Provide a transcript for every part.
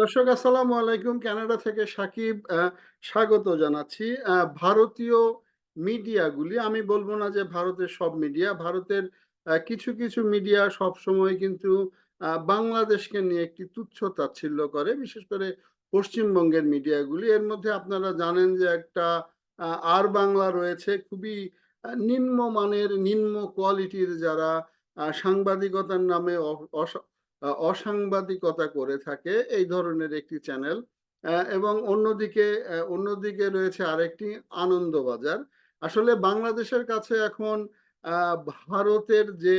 দর্শক, আসসালামু আলাইকুম। কানাডা থেকে সাকিব স্বাগত জানাচ্ছি। ভারতীয় মিডিয়াগুলি, আমি বলব না যে ভারতের সব মিডিয়া, ভারতের কিছু কিছু মিডিয়া সব সময় কিন্তু বাংলাদেশকে নিয়ে একটি তুচ্ছ তাচ্ছিল্য করে, বিশেষ করে পশ্চিমবঙ্গের মিডিয়াগুলি। এর মধ্যে আপনারা জানেন যে একটা আর বাংলা রয়েছে, খুবই নিম্নমানের, নিম্ন কোয়ালিটির যারা সাংবাদিকতার নামে অসাংবাদিকতা করে থাকে এই ধরনের একটি চ্যানেল। এবং অন্যদিকে অন্যদিকে রয়েছে আরেকটি আনন্দবাজার। আসলে বাংলাদেশের কাছে এখন ভারতের যে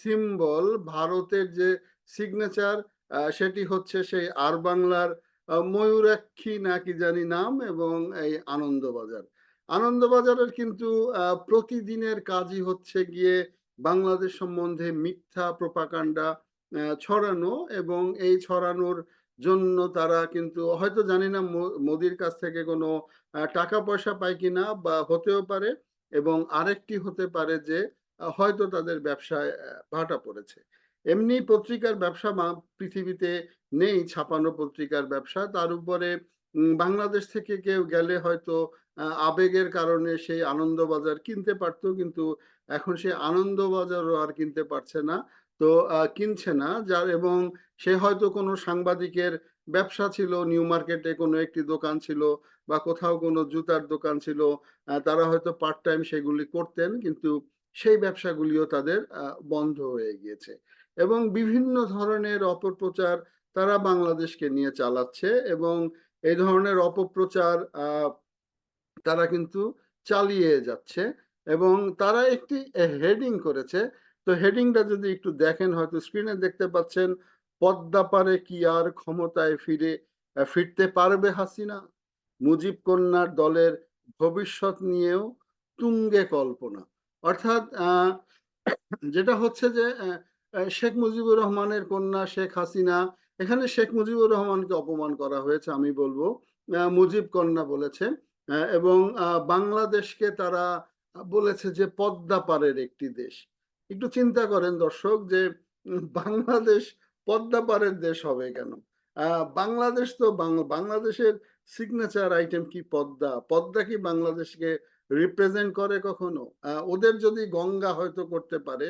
সিম্বল ভারতের যে সিগনেচার সেটি হচ্ছে সেই আর বাংলার ময়ূরাক্ষী নাকি জানি নাম এবং এই আনন্দবাজার। আনন্দবাজারের কিন্তু প্রতিদিনের কাজই হচ্ছে গিয়ে বাংলাদেশ সম্বন্ধে মিথ্যা প্রপাকাণ্ডা ছড়ানো এবং এই ছড়ানোর জন্য তারা কিন্তু, হয়তো জানি না মোদির কাছ থেকে কোনো টাকা পয়সা পায় কিনা বা হতেও পারে এবং আরেকটি হতে পারে যে হয়তো তাদের ব্যবসায় ভাটা পড়েছে। এমনি পত্রিকার ব্যবসা মা- পৃথিবীতে নেই ছাপানো পত্রিকার ব্যবসা। তার উপরে বাংলাদেশ থেকে কেউ গেলে হয়তো আবেগের কারণে সেই আনন্দবাজার কিনতে পারতো, কিন্তু এখন সে আনন্দবাজারও আর কিনতে পারছে না। তো কিনছে না। যার, এবং সে হয়তো কোনো সাংবাদিকের ব্যবসা ছিল, নিউ মার্কেটে কোনো একটি দোকান ছিল বা কোথাও কোনো জুতার দোকান ছিল তারা হয়তো পার্ট টাইম সেগুলি করতেন, কিন্তু সেই ব্যবসাগুলিও তাদের বন্ধ হয়ে গিয়েছে। এবং বিভিন্ন ধরনের অপপ্রচার তারা বাংলাদেশকে নিয়ে চালাচ্ছে এবং এই ধরনের অপপ্রচার তারা কিন্তু চালিয়ে যাচ্ছে এবং তারা একটি হেডিং করেছে তো হেডিংটা যদি একটু দেখেন, হয়তো স্ক্রিনে দেখতে পাচ্ছেন, পদ্মা পারে কি আর ক্ষমতায় ফিরে ফিরতে পারবে হাসিনা? মুজিব কন্যার দলের ভবিষ্যৎ নিয়েও তুঙ্গে কল্পনা। অর্থাৎ যেটা হচ্ছে যে শেখ মুজিবুর রহমানের কন্যা শেখ হাসিনা, এখানে শেখ মুজিবুর রহমানকে অপমান করা হয়েছে, আমি বলব। মুজিব কন্যা বলেছে এবং বাংলাদেশকে তারা বলেছে যে পদ্মা পারের একটি দেশ। একটু চিন্তা করেন দর্শক যে বাংলাদেশ পদ্মা পারের দেশ হবে কেন? বাংলাদেশ তো বাংলাদেশের সিগনেচার আইটেম কি পদ্মা? পদ্মা কি বাংলাদেশকে রিপ্রেজেন্ট করে কখনো? ওদের যদি গঙ্গা হয়তো করতে পারে,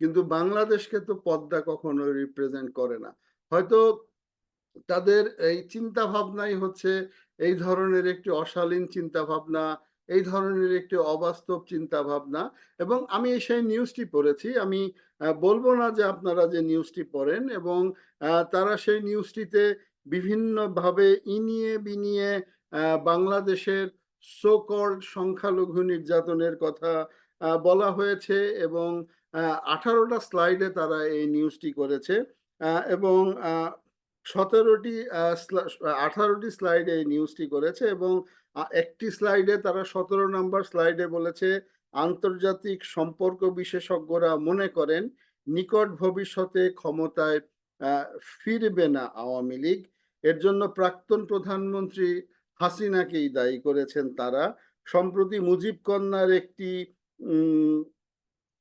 কিন্তু বাংলাদেশকে তো পদ্মা কখনো রিপ্রেজেন্ট করে না। হয়তো তাদের এই চিন্তা ভাবনাই হচ্ছে এই ধরনের একটি অশালীন চিন্তা ভাবনা এই ধরনের একটি অবাস্তব চিন্তা ভাবনা এবং আমি সেই নিউজটি পড়েছি। আমি বলব না যে আপনারা যে নিউজটি পড়েন এবং তারা সেই নিউজটিতে বিভিন্নভাবে ইনিয়ে বিনিয়ে বাংলাদেশের সোকল্ড সংখ্যালঘু নির্যাতনের কথা বলা হয়েছে এবং আঠারোটা স্লাইডে তারা এই নিউজটি করেছে। এবং সতেরোটি আঠারোটি স্লাইডে এই নিউজটি করেছে এবং একটি স্লাইডে তারা সতেরো নম্বর স্লাইডে বলেছে, আন্তর্জাতিক সম্পর্ক বিশেষজ্ঞরা মনে করেন, নিকট ভবিষ্যতে ক্ষমতায় ফিরবে না আওয়ামী লীগ। এর জন্য প্রাক্তন প্রধানমন্ত্রী হাসিনাকেই দায়ী করেছেন তারা। সম্প্রতি মুজিব কন্যার একটি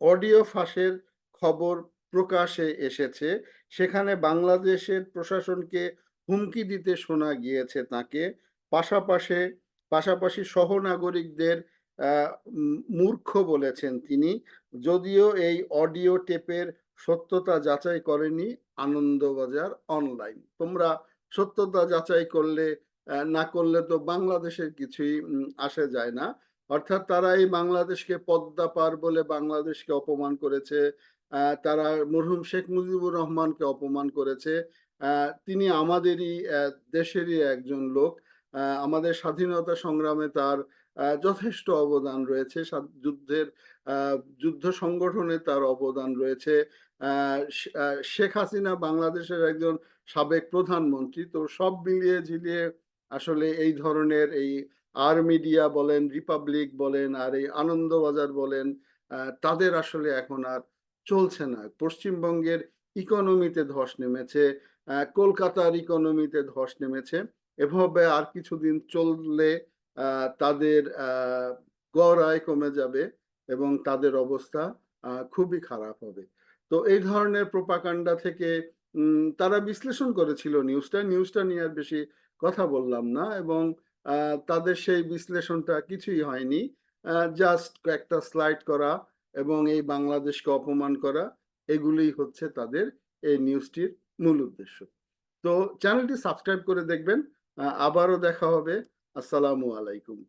অডিও ফাঁসের খবর প্রকাশে এসেছে। সেখানে বাংলাদেশের প্রশাসনকে হুমকি দিতে শোনা গিয়েছে তাকে। পাশাপাশি পাশাপাশি সহনাগরিকদের মূর্খ বলেছেন তিনি, যদিও এই অডিও টেপের সত্যতা যাচাই করেনি আনন্দবাজার অনলাইন। তোমরা সত্যতা যাচাই করলে না করলে তো বাংলাদেশের কিছুই আসে যায় না। অর্থাৎ তারা এই বাংলাদেশকে পদ্মা পার বলে বাংলাদেশকে অপমান করেছে তারা মরহুম শেখ মুজিবুর রহমানকে অপমান করেছে তিনি আমাদেরই দেশেরই একজন লোক। আমাদের স্বাধীনতা সংগ্রামে তার যথেষ্ট অবদান রয়েছে। যুদ্ধের যুদ্ধ সংগঠনে তার অবদান রয়েছে। শেখ হাসিনা বাংলাদেশের একজন সাবেক প্রধানমন্ত্রী। তো সব মিলিয়ে ঝিলিয়ে আসলে এই ধরনের এই আর মিডিয়া বলেন, রিপাবলিক বলেন, আর এই আনন্দবাজার বলেন তাদের আসলে এখন আর চলছে না। পশ্চিমবঙ্গের ইকোনমিতে ধস নেমেছে কলকাতার ইকোনমিতে ধস নেমেছে। এভাবে আর কিছুদিন চললে তাদের গড় আয় কমে যাবে এবং তাদের অবস্থা খুবই খারাপ হবে তো এই ধরনের প্রোপাকাণ্ডা থেকে তারা বিশ্লেষণ করেছিল নিউজটা। নিউজটা নিয়ে আর বেশি কথা বললাম না এবং তাদের সেই বিশ্লেষণটা কিছুই হয়নি। জাস্ট কয়েকটা স্লাইড করা এবং এই বাংলাদেশকে অপমান করা, এগুলোই হচ্ছে তাদের এই নিউজটির মূল উদ্দেশ্য। তো চ্যানেলটি সাবস্ক্রাইব করে দেখবেন। আবারও দেখা হবে। আসসালামু আলাইকুম।